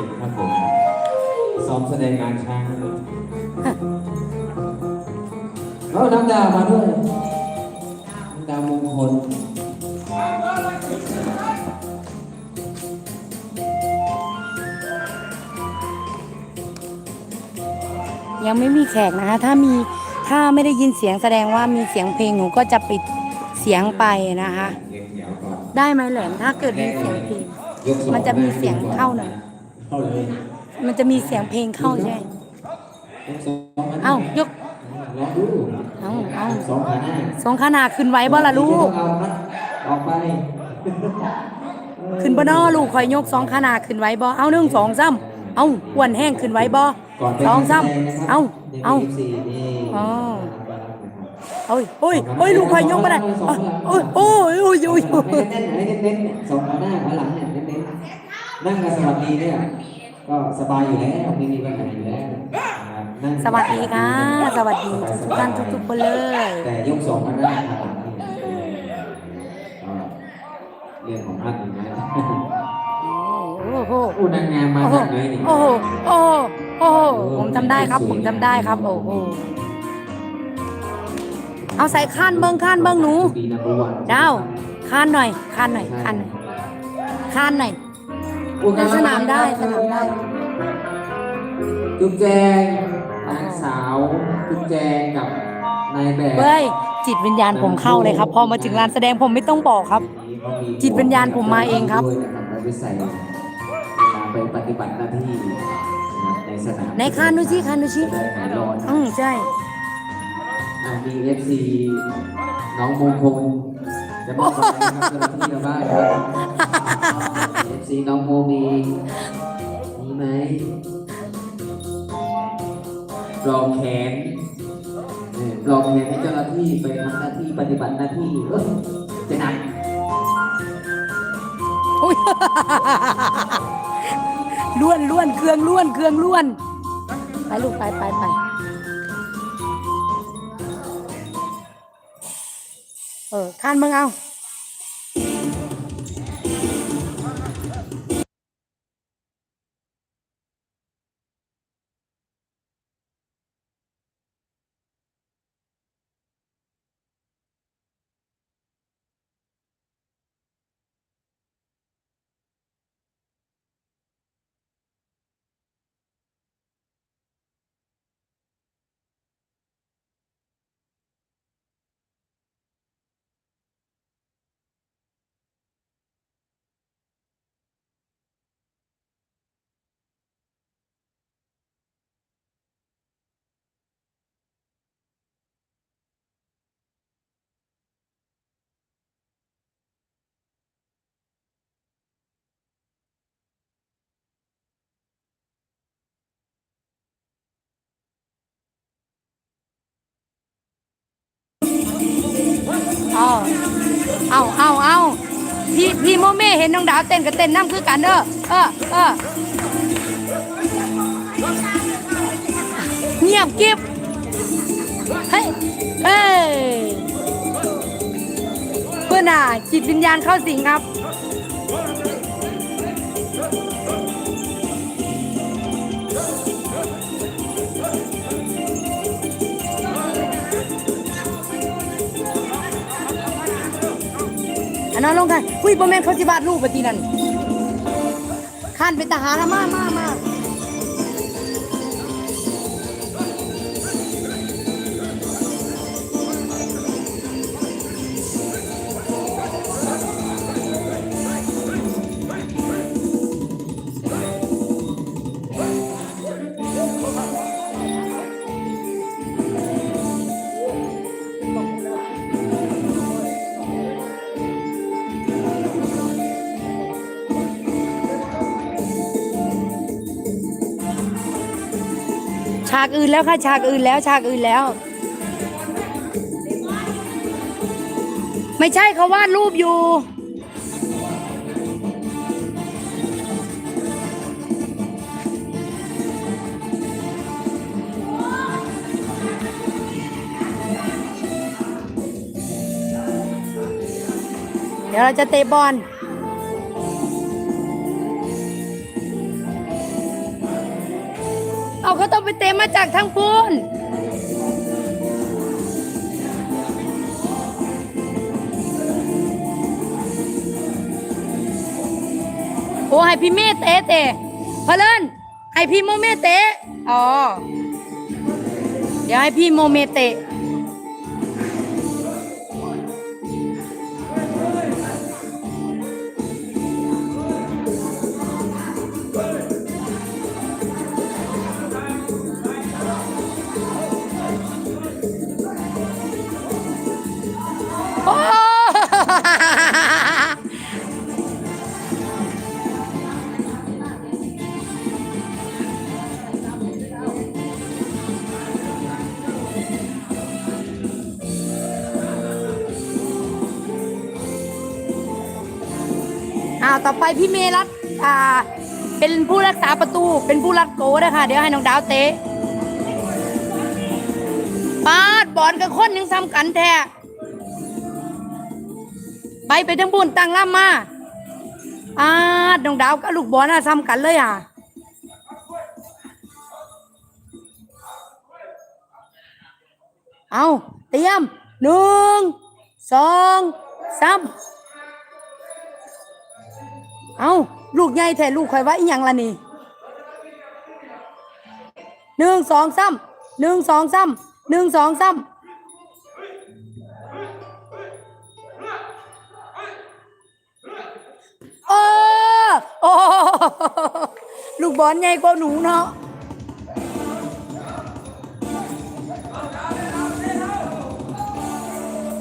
ก่งครับผมซ้อมแสดงงานช้างแล้วน้ำดาวมาด้วยน้ำดาวมงคลยังไม่มีแขกนะคะ ถ้ามีถ้าไม่ได้ยินเสียงแสดงว่ามีเสียงเพลงหนูก็จะปิดเสียงไปนะคะเรียงแถวก่อนได้ไหมแหลมถ้าเกิดมีเสียงเพลงยกสองมันจะมีเสียงเข้าหน่อย เข้าเลยมันจะมีเสียงเพลงเข้าใช่ไหมยกสองนเอ้ายกลองดูเอ้าเอ้าสองขาหน้าสองขนาดขึ้นไว้บ่ล่ะลูกเอาพัดออกไปขึ้นบ่นอลูกคอยยกสองขนาดขึ้นไว้บ่เอาหนึ่งสองซ้ำเอาอ้วนแห้งขึ้นไว้บ่ก่อนไปสองซ้แสดนะครับำเอาเอาใน FC นี่อ๋อโอ้ยโอ้ยโอ้ยลูกคอยยกมาได้โอ้ยโอ้ยโอ้ยโอ้ยโอ้ยให้เน้นๆให้เน้นๆเนี่ยสองขาหน้าขาหลังเนี่ยเน้นๆนั่งกับสวัสดีเนี่ย ก็สบายอยู่แล้วไม่มีปัญหาอยู่แล้วนะครับนั่งสวัสดีค่ะ สวัสดีทุกท่านทุกๆคนเลย แต่ยกสองขาหน้าขาหลังนี่ก็เรื่องของท่านอยู่นะโอ้โห อู้นางงามมาโอ้โหจากไหนนี่ โอ้โห โอ้โห โอ้โห ผมทำได้ครับ ผมทำได้ครับ โอ้โห เอาใส่ข้านเบิ้งข้านเบิ้งหนูดีนะประวัติดาวข้านหน่อยข้านหน่อยข้านหน่อยข้านหน่อยอู้ ในสนามได้สนามได้ จุ๊บแจงนางสาวจุ๊บแจงกับนายแบบเฮ้ยจิตวิญญาณผมเข้าเลยครับ พอมาถึงลานแสดงผมไม่ต้องบอกครับ จิตวิญญาณผมมาเองครับด้วยนะครับเราไปใส่เวลาไปปฏิบัติหน้าที่นะครับในสนามในข้านดูสิข้านดูสิจะได้หายร้อน อืมใช่ อะมีเอฟซีน้องมงคล จะบอกอะไรนะครับเจ้าน้ที่เราบ้างครับเอฟซีน้องโมมีมีไหมปลอกแขนเออปลอกแขนให้เจ้าหน้าที่ไปทำหน้าที่ปฏิบัติหน้าที่เออจะหนักอุ๊ย ล้วนล้วนเครื่องล้วนเครื่องล้วน ไปลูกไปไปไปเออข้านมึงเอา เอาเอาเอาเอาพี่พี่โมเม่เห็นน้องดาวเต้นกับเต้นน้ำคือกันเด้อเออเออเงียบกิบเฮ้ยเฮ้ยเพื่อนอะจิตวิญญาณเข้าสิงครับ นนั้นลงกันอุ้ยบ่แม่นเขาสิบาดลูกปฏินั่นข้านเป็นทหารแล้วมามามา ฉากอื่นแล้วค่ะฉากอื่นแล้วฉากอื่นแล้ว ไม่ใช่เขาวาดรูปอยู่ เดี๋ยวเราจะเตะบอล เต้องไปเตะมาจากทางพูนโอ้ให้พี่เมเตะเตะพนเลินให้พี่โมเมเตะอ๋อ เดี๋ยวให้พี่โมเมเตะ พี่เมรัตอ่า เป็นผู้รักษาประตู เป็นผู้รักโกนะคะ เดี๋ยวให้น้องดาวเตะปาดบอลกับคนยังซ้ำกันแท้ไปไปทั้งบุญตั้งล่ำมาอ่าดน้องดาวกับลูกบอลน่ะซ้ำกันเลยอะเอาเตรียมหนึ่งสองสาม เอาลูกใหญ่แท้ลูกใครว่าอีหยังล่ะนี่หนึ่งสองสามหนึ่งสองสามหนึ่งสองสามเออโอ้ลูกบอลใหญ่กว่าหนูเนาะ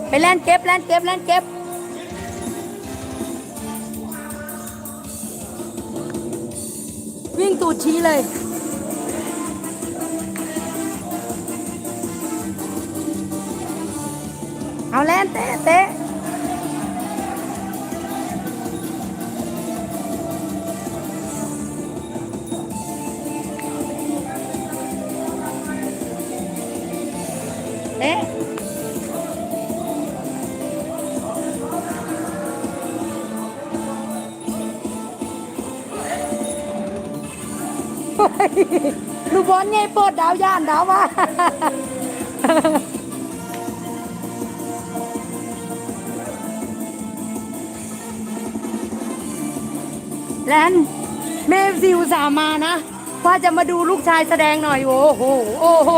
ไปเล่นเก็บเล่นเก็บเล่นเก็บ วิ่งตูดชี้เลย เอาแล้วเตะเตะ ลูกบอลไงเปิดดาวย่านดาวว่าแลนเมฟซิวสามานะ ว่าจะมาดูลูกชายแสดงหน่อยโอ้โหโอ้โห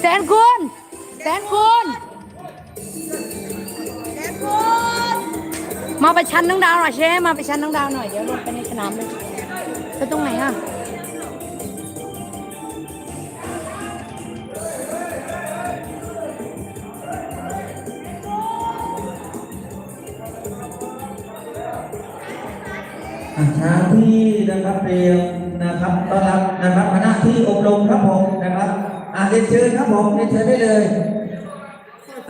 แสนคุณแสนคุณ มาไปชันน้องดาวหน่อยเชฟมาไปชันน้องดาวหน่อยเดี๋ยวลงไปในสนามเลยไปตรงไหนอะอ่าทางที่นะครับเรียนนะครับต้อนรับนะครับคณะที่อบรมครับผมนะครับอ่าเรียนเชิญครับผมเรียนเชิญได้เลย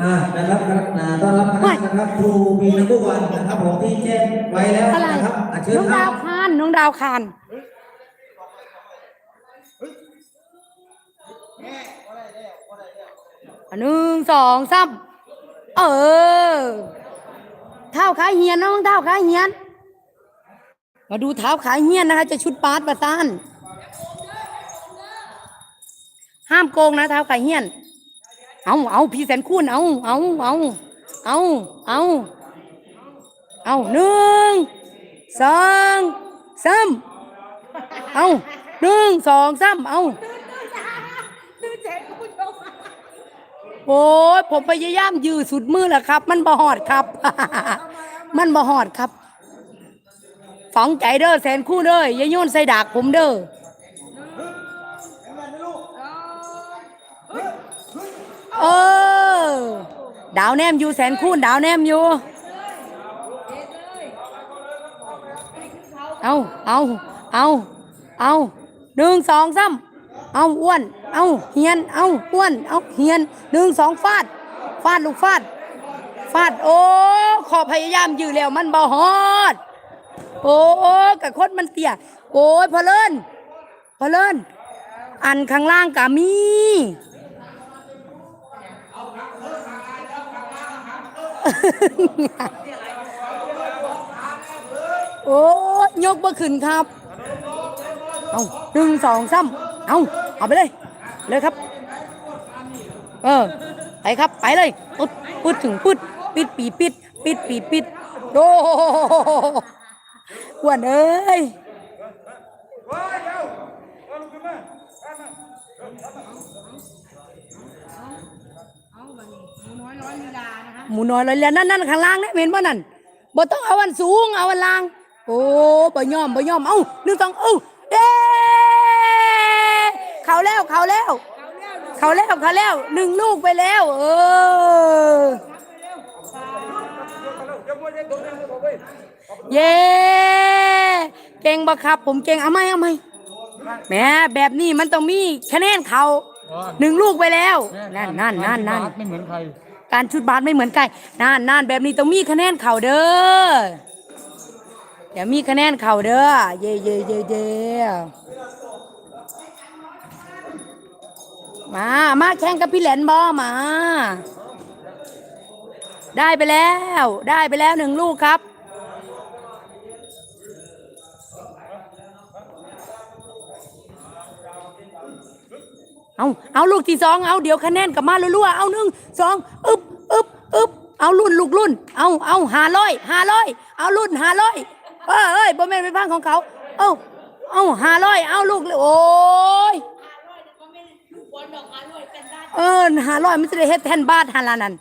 อ่านะครับอ่าต้อนรับคณะนะครับครูมีนักบุวันนะครับผมที่แจ้งไว้แล้วอะไรนะครับอ่าเชิญน้องครัดาบวคานน้องดาวคานอะหนึ่งสองสามเออเท้าขาเฮียนน้องเท้าขาเฮียน มาดูเท้าขาเฮียนนะคะ จะชุดปาร์ตประตานห้ามโกงนะเท้าขาเฮียน เอาเอาพี่แสนคุณเอาเอาเอาเอาเอาเอาหนึ่งสองสามเอาหนึ่งสองสามเอาโอ้ยผมพยายามยืดสุดมือแหละครับ มันบ่หอดครับ มันบ่หอดครับ ฝังใจเด้อแสนคู่เด้ออย่าโยนใส่ดากผมเด้อ เออ ดาวแนมอยู่แสนคูณดาวแนมอยู่ เอาเอาเอาเอาหนึ่งสองสามเอาอ้วน เอาเฮียน เอาอ้วน เอาเฮียนหนึ่งสองฟาด ฟาดลูกฟาด ฟาด โอ้ ขอพยายามยื้อแล้วมันบ่ฮอด โอ้กับคนมันเตี้ย โอ้ยพอเลินพอเลินอันข้างล่างกะมี โอ้ยยกบ่ขึ้นครับ เอาหนึ่งสองสามเอาเอาไปเลย เลยครับ เออ ไปครับ ไปเลยปึ๊ดปึ๊ดถึงปึ๊ดปิดปีปิด ปิดปีปิดโอ้โหอ้ย วนเอ้ยหมูน้อยเลยแหละนั่นนั่นข้างล่างนะเห็นบ่นั่นบ่ต้องเอาอันสูงเอาอันล่าง โอ้บ่ยอมบ่ยอมเอ้าหนึ่งสองเอ้าเด้เขาแล้วเขาแล้วเขาแล้วเขาแล้วหนึ่งลูกไปแล้ว เออ เย้เก่งบักครับ ผมเก่งเอาไหมเอาไหมแหมแบบนี้มันต้องมีคะแนนเขาหนึ่งลูกไปแล้ว นั่นนั่นนั่นนั่นไม่เหมือนใคร การชุดบาสไม่เหมือนไก่นานนานแบบนี้ต้องมีคะแนนเข่าเด้อเดี๋ยวมีคะแนนเข่าเด้อเย่เย่เย่เย่มามาแข่งกับพี่แหลนบอมา ได้ไปแล้ว ได้ไปแล้วหนึ่งลูกครับเอาเอาลูกที่สองเอาเดี๋ยวคะแนนกลับมารัวๆเอาหนึ่งสองอึบอึบอึบเอารุ่นลูกรุ่น เอาเอาหาร้อยหาร้อยเอารุ่นหาร้อยเอ้ยเอ้ยบ่แม่นไปพังของเขา เอาเอาหาร้อยเอาลูกเลยโอ้ยเออหาร้อยมันจะได้เฮ็ดแทนบาทหาลานั่น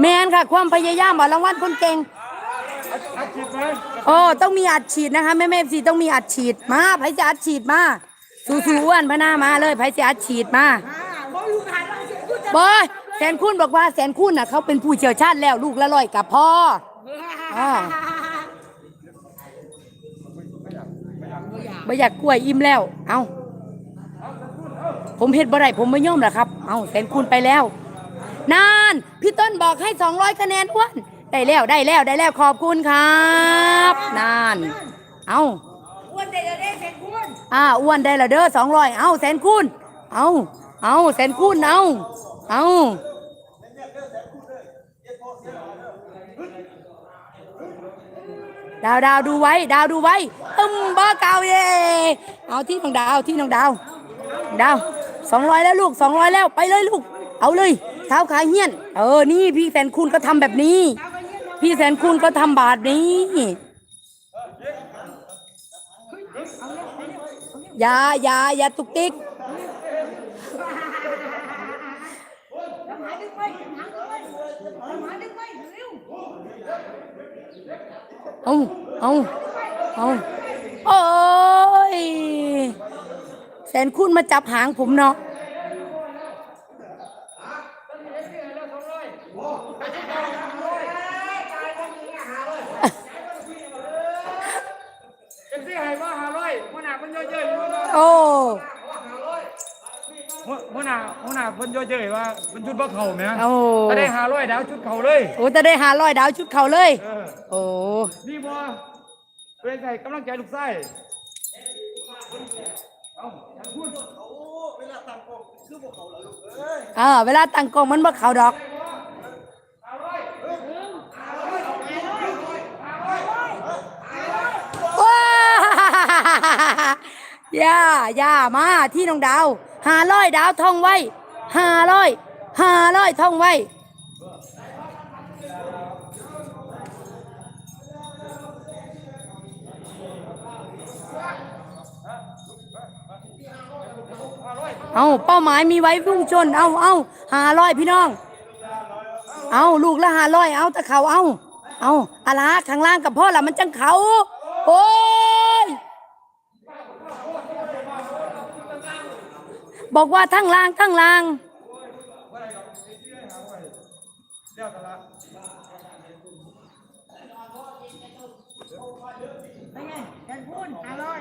แมนค่ะ ความพยายามเอารางวัลคนเก่งอาชีพไหมโอ้ต้องมีอัดฉีดนะคะแม่แม่สีต้องมีอัดฉีดมาไผจะอัดฉีดมาสู้ๆอ้วนพะหน้ามาเลยไผจะอัดฉีดมาบอย แสนคุณบอกว่าแสนคุณน่ะเขาเป็นผู้เชี่ยวชาญแล้วลูกละร้อยกับพ่ออ่าบ่อยากกล้วยอิ่มแล้ว เอาผมเฮ็ดบ่ได้ผมไม่ย่อมหรอครับ เอาแสนคุณไปแล้ว นาน พี่ต้นบอกให้200คะแนนอ้วน ได้แล้วได้แล้วได้แล้วขอบคุณครับ นาน เอาอ้วนได้แล้วเด้แสนคูณอ่าอ้วนได้แล้วเด้อสองร้อยเอาแสนคูณเอาเอาแสนคูณเอา เอาดาวดาวดูไว้ ดาวดูไว้อึมบ้าเก่าเย่เอาที่น้องดาวที่น้องดาวดาวสองร้อยแล้วลูกสองร้อยแล้วไปเลยลูก เอาเลยเท้าขาเหี้ยน เออนี่พี่แสนคุณก็ทำแบบนี้ พี่แสนคุณก็ทำบาทนี้อย่าอย่าอย่าตุกติก เอาเอาเอาโอ้ยแสนคุณมาจับหางผมเนาะเอ็มซี่ให้ว่าหาร้อยหัวหน้าเพิ่นเยอะๆอยู่ว่าโอ้หัวหน้าหัวหน้าเพิ่นเยอะๆว่าเพิ่นชุดบ่เข้าแหมโอ้ถ้าได้หาร้อยดาวชุดเข้าเลย โอ้จะได้หาร้อยดาวชุดเขาเลยเออโอ้ นี่ บ่เป็นไงกำลังใจลูกไส้เออเวลาตั้งกล้องมันบ่เขาดอก ว้าย่าย่ามาที่น้องดาวหาร้อยดาวท่องไว้หาร้อยหาร้อยท่องไว้ เอาเป้าหมายมีไว้พุ่งชน เอาเอาหาร้อยพี่น้อง เอาลูกละหาร้อยเอาต่เขาเอาเอาอะไรข้างล่างกับพ่อละมันจังเขา โอ้ย บอกว่าทั้งล่างทั้งล่าง เป็นไงแทนพูนห้าร้อย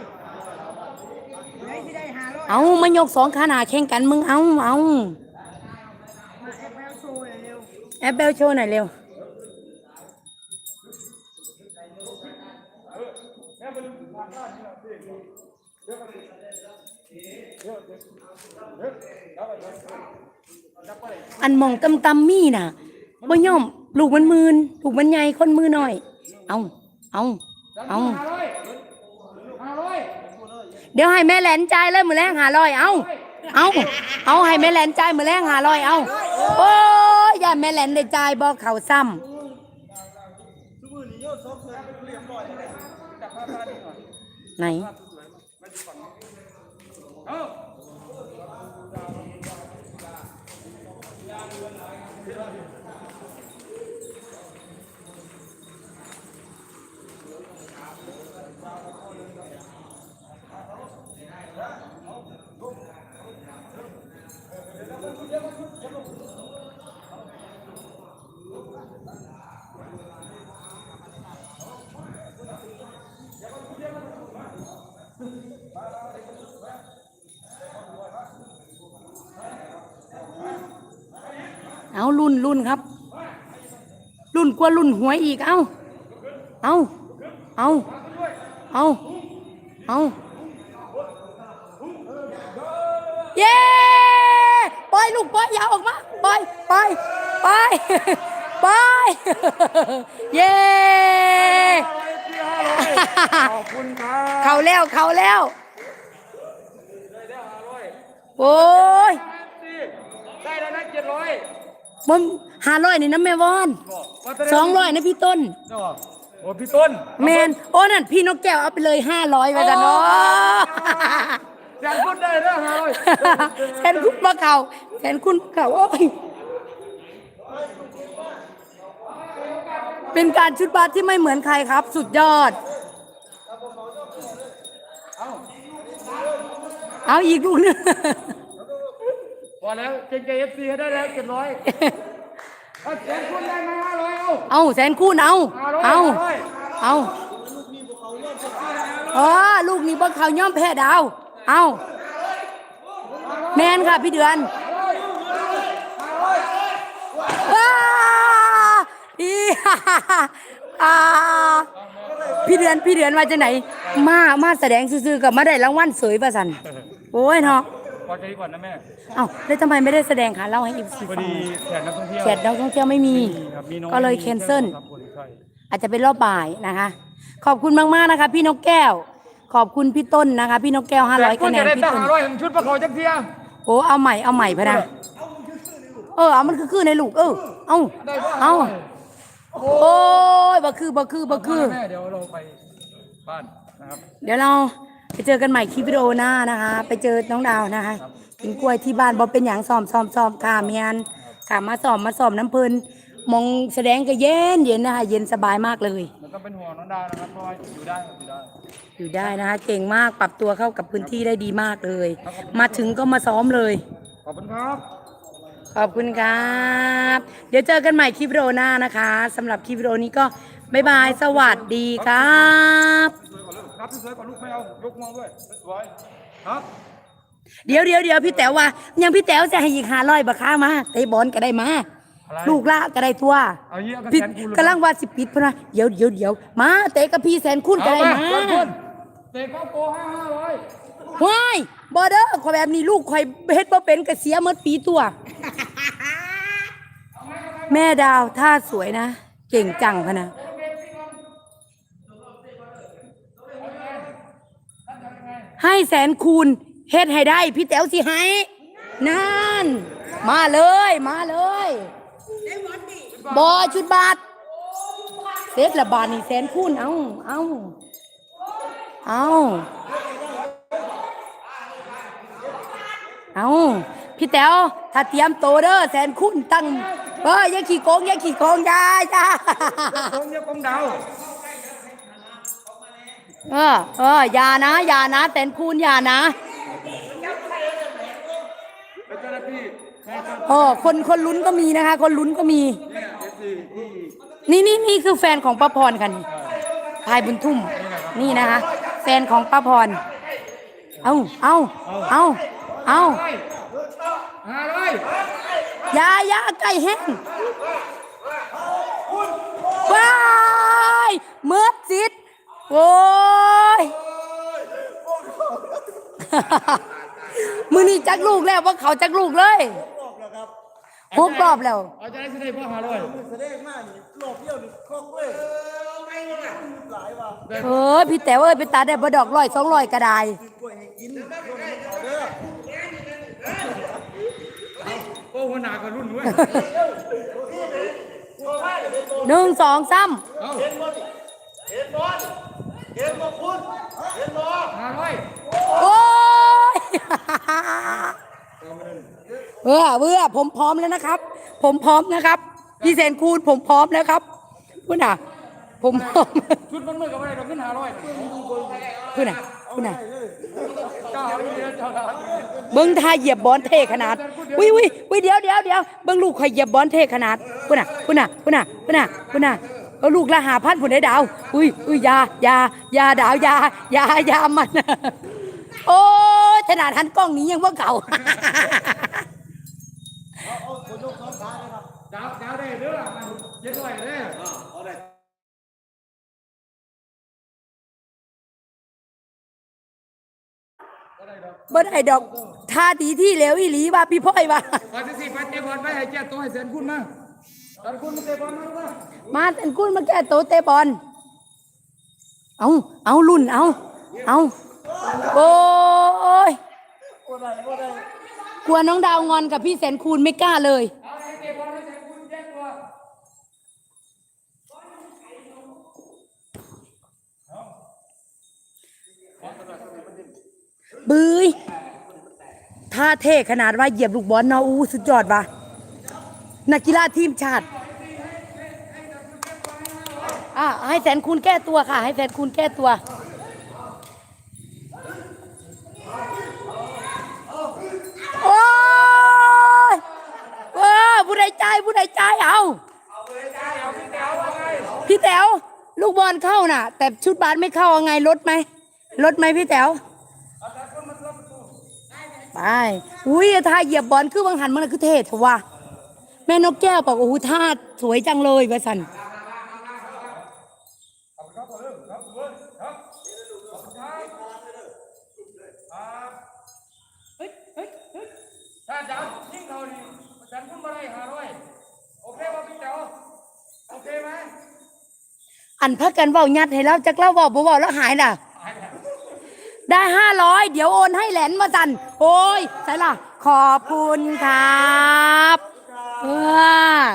ไหนที่ได้ห้าร้อย เอามายกสองขาหนาแข่งกันมึงเอาเอาแอปแอลโชว์เร็วแอปเบลโชว์หน่อยเร็วอันมองตำตำๆมีน่ะบ่ย่อมลูกมันมืนลูกมันใหญ่คนมือหน่อย เอาเอาเอาหาร้อา เดี๋ยวให้แม่แหลนใจายเลยมือแรงหาลอยเอาเอาเอาให้แม่แหลนใจายมือแรงหาลอยเอาโอ้ยอย่าแม่แหลนได้ใจายบอกเขาซ้ำไหนเอา เอารุ่นรุ่นครับ รุ่นกว่ารุ่นหวยอีก เอาเอาเอาเอาเอาเย้ปล่อยลูกปล่อยยาวออกมาปล่อยปล่อยปล่อยปล่อยเย้ ที่ห้าร้อยขอบคุณครับเขาแล้วเขาแล้วโอ้ยได้แล้วนะเจ็ดร้อยมันหาร้อยนี่นะแม่วอนสองร้อยนะพี่ต้นโอ้พี่ต้นแมนโอ้นั่นพี่นกแก้วเอาไปเลยห้าร้อยไปกันเนาะแสนคุณได้แล้วห้าร้อยแทนคุณมาเก่าแทนคุณเก่าโอ้ย เป็นการชุดบาสที่ไม่เหมือนใครครับ สุดยอด เอาอีกลูกหนึงพอแล้วเจเจเอฟซีให้ได้แล้วเจ็ดร้อยเอาแสนคุณได้มาห้าร้อยเอาเอาแสนคูณเอา เอาห้าร้อยเอาเออลูกนี้บ่เขาย่อมแพ้ดาว เอา แมนค่ะพี่เดือนว้า อีฮ่าฮ่าฮ่าอ่าพี่เดือนพี่เดือนมาจากไหน มามาแสดงซื่อๆกับมาได้รางวัลสวยประสันโอ้ยเนาะพอใจก่อนนะแม่เอ้าแล้วทำไมไม่ได้แสดงคะเล่าให้อีกสิพอฟังดีแขกนักท่องเที่ยวแขกนักท่องเที่ยวไม่มีครับมีน้อยก็เลยแคนเซิล ครับคนใช่อาจจะเป็นรอบบ่ายนะคะ ขอบคุณมากๆนะคะ พี่นกแก้ว ขอบคุณพี่ต้นนะคะ พี่นกแก้วห้าร้อยคุคะณแนจะนได้พี่ตั้งต้นห้าร้อยชุดประกอบจักเทียโอ้เอาใหม่เอาใหม่พะนะเออเอามันคือคือในลูกเออเอาเอา โอ้ยบ่คือบ่คือบ่คือ แม่เดี๋ยวเราไปบ้านนะครับ เดี๋ยวเราไปเจอกันใหม่คลิปวิดีโอหน้านะคะ ไปเจอน้องดาวนะคะ กินกล้วยที่บ้านบอเป็นอย่างซ้อมซ้อมซ้อมค่ะเมียนค่ะมาซ้อมมาซ้อมน้ำเพลินมองแสดงก็เย็นเย็นนะคะ เย็นสบายมากเลยมันต้องเป็นห่วงน้องดาวนะครับเพราะว่าอยู่ได้ครับอยู่ได้ อยู่ได้นะคะ เก่งมากปรับตัวเข้ากับพื้นที่ได้ดีมากเลย มาถึงก็มาซ้อมเลย ขอบคุณครับ ขอบคุณครับ เดี๋ยวเจอกันใหม่คลิปวิดีโอหน้านะคะสำหรับคลิปวิดีโอนี้ก็บ๊ายบายสวัสดีครับสวยกว่าลูกครับสวยกว่าลูกไม่เอายกมองด้วยสวยครับเดี๋ยวเดี๋ยวเดี๋ยวพี่แต๋วว่า ยังพี่แต๋วจะให้อีกห้าร้อยบาค้ามาเตะบอลก็ได้มา อะไรลูกละก็ได้ทั่วเอาเยี่ยกันพี่แสนคูณเลย กำลังว่าสิปิดพะนะเดี๋ยวเดี๋ยวเดี๋ยวมาเตะกับพี่แสนคุณก็เอาได้มามาเพื่อนเตะเข้าโกห้าห้าร้อย ว้ายบอเด้อขอยแบบนี้ลูกข่อยเฮ็ดบ่เป็นก็เสียหมดปีตัว แม่ดาวท่าสวยนะ เก่งจังพะนะ ให้แสนคูณเฮ็ดให้ได้ พี่แต๋วสิให้นั่น มาเลย มาเลยบอชุดบาทเซตละบาทนี่แสนคูณเอาเอาเอา เอาพี่แต๋วถ้าเตรียมโตเด้อแสนคูณตั้งเอ้ยอย่าขี่โกงอย่าขี่โกงอยาจ้าตรงเยี่ยกองดาวเออเอออย่านะอย่านะแสนคูณอย่านะเป็นเจ้าหน้าที่ให้ครับเออคนคนลุ้นก็มีนะคะ คนลุ้นก็มี เนี่ยเอฟซีที่นี่นี่นี่คือแฟนของป้าพรค่ะนี่พายบุญทุ่ม นี่นะคะ แฟนของป้าพร เอาเอาเอา เอาห้าร้อยอยาอยาไก่แห้งว้ายเมื่อจิตโอ้ยมือนี่จักลูกแล้วว่าเขาจักลูกเลยหกรอบแล้วเอาจะได้สิได้พ่อห้าร้อยแสดงมากนี่รอบเดียวนี่ครบเลยเออพี่แต๋วเอ้ยไปตาได้บ่ดอกร้อยสองร้อยก็ได้ โอ้หัวหน้าก็รุ่นเว้ยหนึ่งสองสามเอาห้าร้อยโอ้ยเบื่อเบื่อผมพร้อมแล้วนะครับ ผมพร้อมนะครับ พี่เซนคูณผมพร้อมแล้วครับพุ่นอะ ผมพร้อมชุดมันมือกับอะไรเราขึ้นห้าร้อยพุ่นอ่ะพุ่นอะเจ้าเอาอีกแล้วเจ้าเอาเบิ้งท่าเหยียบบอลเทขนาดวิวิวิเดี๋ยวเดี๋ยวเดี๋ยวเบิ้งลูกคอยเหยียบบอลเทขนาดพุ่นอะพุ่นอะพุ่นอะพุ่นอะพุ่นอะเอาลูกละหาพันผุนได้ดาว อุ้ยอุ้ยอยาอยาอยาดาวอยาอยาอยามัน โอ้ยขนาดหันกล้องนี้ยังว่าเก่าดาวดาวได้เด้อเจ็ดร้อยเด้อ บ่ได้ดอกท่าดีที่เหลวอีหลีว่าพี่พ่อยว่าไปสิสิไปเตะบอลไปให้แก้ตัวให้แสนคุณมาแสนคุณมาเตะบอลมาลูกมามาแต่นกุ้นมาแก้โตวเตะบอลเอาเอารุ่นเอาเอาโอ้ยกลัวน้องดาวงอนกับพี่แสนคูณไม่กล้าเลย เอาให้เตะบอลให้แสนคุณแก้ตัว บื้ยท่าเท่ขนาดว่าเหยียบลูกบอลเนาะอู้สุดยอดว่ะนักกีฬาทีมชาติอะให้แสนคูณแก้ตัวค่ะ ให้แสนคูณแก้ตัวโอ้ยเออผู้ใดใจผู้ใดใจเอาพี่แต๋วลูกบอลเข้าน่ะ แต่ชุดบาสไม่เข้าเอาไงลดไหมลดไหมพี่แต๋ว ไป อุ้ยท่าเหยียบบอลคือวังหันมันคือเท่เถอะวะแม่นกแก้วบอกโอ้โหท่าสวยจังเลยว่าสันถ้าดาวยิ่งเขานี่แสนคุณมาได้หาร้อยโอเคป่ะพี่เจ้าโอเคไหมอันพักกันเว่ายัดให้เราจักเล่าเว่าบ่เว่าแล้วหายน่ะ ได้ห้าร้อยเดี๋ยวโอนให้แหลนมาสันโอ้ยใช่ล่ะ ขอบคุณครับเอื้อ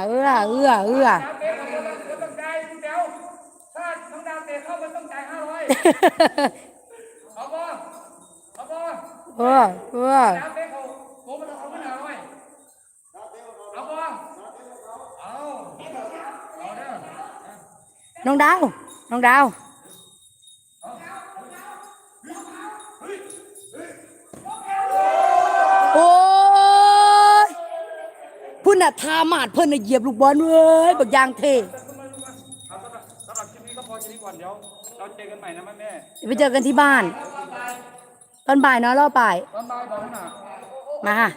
เอื้อเอื้อเอื้อเตะเข้อเจ้าถ้าน้องดาวเตะเข้ามันต้องจ่ายห้าร้อยเอาบ่เอาบ่เออ พุ่นน่ะทาหมาดเพิ่นน่ะเหยียบลูกบอลเว้ยบักอยางเท่เอาสำหรับสำหรับคลิปนี้ก็พอแค่นี้ก่อนเดี๋ยวเราเจอกันใหม่นะแม่แม่เดี๋ยวไปเจอกันที่บ้าน ตอนบ่ายเนาะรอบบ่ายตอนบ่ายบอกหน่ะ มาค่ะ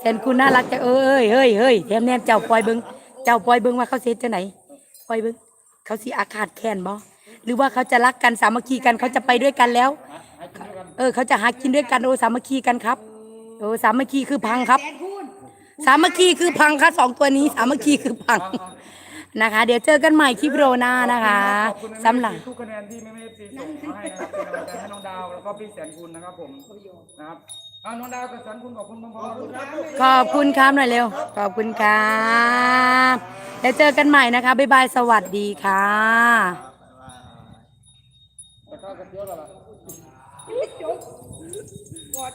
แทนคุณน่ารักจังเอ้ยเฮ้ยเฮ้ยแถมแนมเจ้าปล่อยเบิงเจ้าปล่อยเบิงว่าเขาเสียจะไหนปล่อยเบิงเขาสิอาฆาตแค้นบ่หรือว่าเขาจะรักกันสามัคคีกันเขาจะไปด้วยกันแล้ว เออเขาจะหากินด้วยกันโอ้สามัคคีกันครับโอ้สามัคคีคือพังครับสามัคคีคือพังค่ะสองตัวนี้ สามัคคีคือพังนะคะ เดี๋ยวเจอกันใหม่คลิปโรนานะคะขอบคุณสำหรับ ทุกคะแนนที่แม่แม่ซีส่งมาให้นะครับเป็นกำลังใจให้น้องดาวแล้วก็พี่แสนคุณนะครับผมนะครับอ่าน้องดาวกับแสนคุณขอบคุณมากๆขอบคุณครับหน่อยเร็ว ขอบคุณครับเดี๋ยวเจอกันใหม่นะคะ บ๊ายบาย สวัสดีค่ะ แต่ข้าวกระเทียมแล้วล่ะ